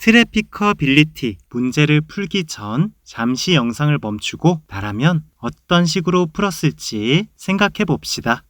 트래피커빌리티 문제를 풀기 전 잠시 영상을 멈추고 나라면 어떤 식으로 풀었을지 생각해 봅시다.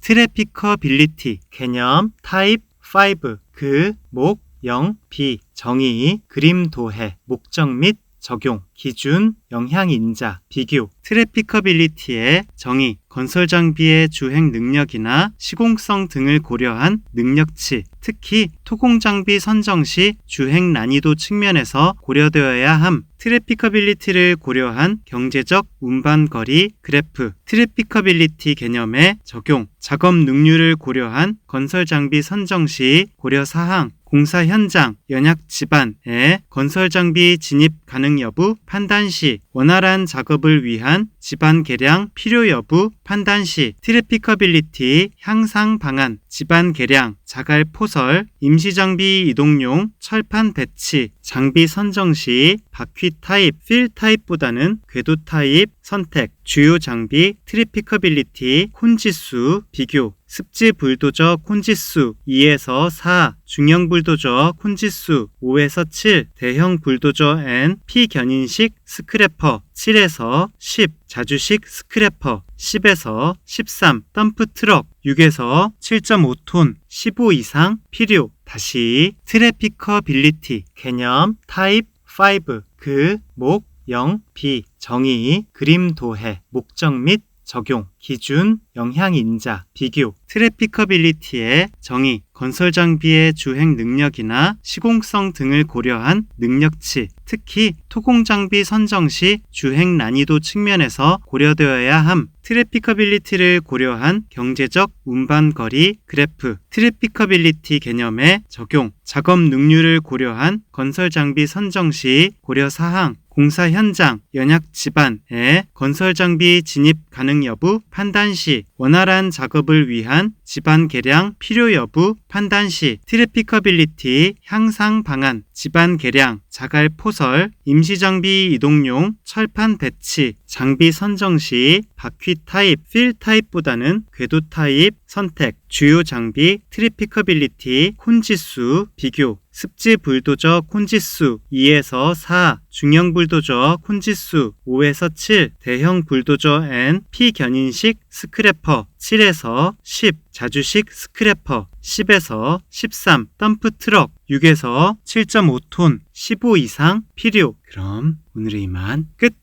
트래피커빌리티 개념 타입 5 그, 목, 영, 비, 정의, 그림 도해, 목적 및 적용, 기준, 영향 인자, 비교, 트래피커빌리티의 정의, 건설 장비의 주행 능력이나 시공성 등을 고려한 능력치, 특히 토공 장비 선정 시 주행 난이도 측면에서 고려되어야 함, 트래피커빌리티를 고려한 경제적 운반 거리 그래프, 트래피커빌리티 개념의 적용, 작업 능률을 고려한 건설 장비 선정 시 고려 사항, 공사 현장, 연약 집안의 건설 장비 진입 가능 여부 판단 시 원활한 작업을 위한 집안 개량 필요 여부 판단 시 트래피커빌리티 향상 방안 집안 개량 자갈 포설 임시 장비 이동용 철판 배치 장비 선정 시 바퀴 타입 필 타입보다는 궤도 타입 선택 주요 장비 트래피커빌리티 콘지수 비교 습지 불도저 콘지수 2에서 4, 중형 불도저 콘지수 5에서 7, 대형 불도저 N 피견인식 스크래퍼 7에서 10, 자주식 스크래퍼 10에서 13, 덤프 트럭 6에서 7.5톤 15 이상 필요. 다시 트래피커빌리티 개념 타입 5 그, 목, 영, 비, 정의, 그림 도해, 목적 및 적용, 기준, 영향 인자, 비교, 트래피커빌리티의 정의, 건설 장비의 주행 능력이나 시공성 등을 고려한 능력치, 특히 토공 장비 선정 시 주행 난이도 측면에서 고려되어야 함, 트래피커빌리티를 고려한 경제적 운반 거리 그래프, 트래피커빌리티 개념의 적용, 작업 능률을 고려한 건설 장비 선정 시 고려 사항, 공사 현장, 연약 집안의 건설 장비 진입 가능 여부 판단 시 원활한 작업을 위한 집안 개량 필요 여부 판단 시 트래피커빌리티 향상 방안 집안 개량 자갈 포설 임시 장비 이동용 철판 배치 장비 선정 시 바퀴 타입 필 타입보다는 궤도 타입 선택 주요 장비 트래피커빌리티 콘지수 비교 습지 불도저 콘지수 2에서 4, 중형 불도저 콘지수 5에서 7, 대형 불도저 N 피견인식 스크래퍼 7에서 10, 자주식 스크래퍼 10에서 13, 덤프 트럭 6에서 7.5톤 15 이상 필요. 그럼 오늘의 이만 끝.